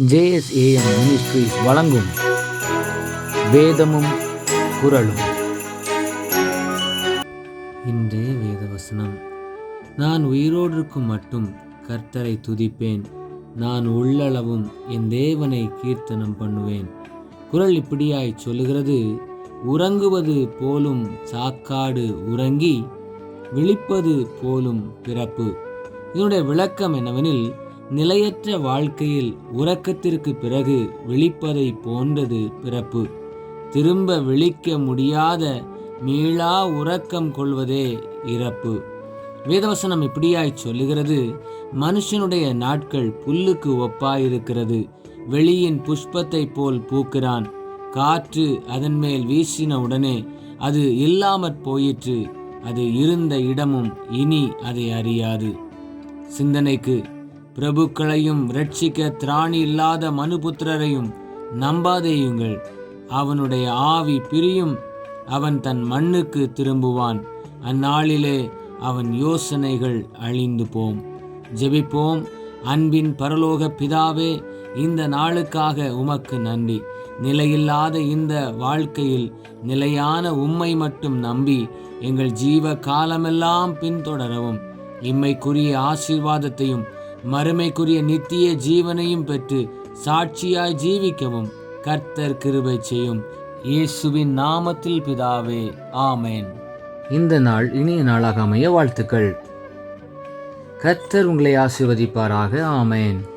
JSAM ministries வழங்கும் வேதமும் குரலும் இன்றைய வேதவசனம். நான் உயிரோடு இருக்கும் மட்டும் கர்த்தரை துதிப்பேன். நான் உள்ளளவும் என் தேவனை கீர்த்தனம் பண்ணுவேன். குரல் இப்படியாய் சொல்லுகிறது. உறங்குவது போலும் சாக்காடு உறங்கி விழிப்பது போலும் பிறப்பு. இதனுடைய விளக்கம் என்னவெனில் நிலையற்ற வாழ்க்கையில் உறக்கத்திற்கு பிறகு விழிப்பதை போன்றது பிறப்பு. திரும்ப விழிக்க முடியாத மீளா உறக்கம் கொள்வதே இறப்பு. வேதவசனம் இப்படியாய் சொல்லுகிறது. மனுஷனுடைய நாட்கள் புல்லுக்கு ஒப்பாயிருக்கிறது. வெளியின் புஷ்பத்தை போல் பூக்கிறான். காற்று அதன் மேல் வீசின உடனே அது இல்லாமற் போயிற்று. அது இருந்த இடமும் இனி அதை அறியாது. சிந்தனைக்கு பிரபுக்களையும் ரட்சிக்க திராணி இல்லாத மனுபுத்திரரையும் நம்பாதேயுங்கள். அவனுடைய ஆவி பிரியும் அவன் தன் மண்ணுக்கு திரும்புவான். அந்நாளிலே அவன் யோசனைகள் அழிந்து போம் ஜெபிப்போம். அன்பின் பரலோக பிதாவே இந்த நாளுக்காக உமக்கு நன்றி. நிலையில்லாத இந்த வாழ்க்கையில் நிலையான உம்மை மட்டும் நம்பி எங்கள் ஜீவ காலமெல்லாம் பின்தொடரவும். இம்மைக்குரிய ஆசீர்வாதத்தையும் மறுமைக்குரிய நித்திய ஜீவனையும் பெற்று சாட்சியாய் ஜீவிக்கவும். கர்த்தர் கிருபை செய்யும். இயேசுவின் நாமத்தில் பிதாவே ஆமேன். இந்த நாள் இனிய நாளாக அமைய வாழ்த்துக்கள். கர்த்தர் உங்களை ஆசீர்வதிப்பாராக ஆமேன்.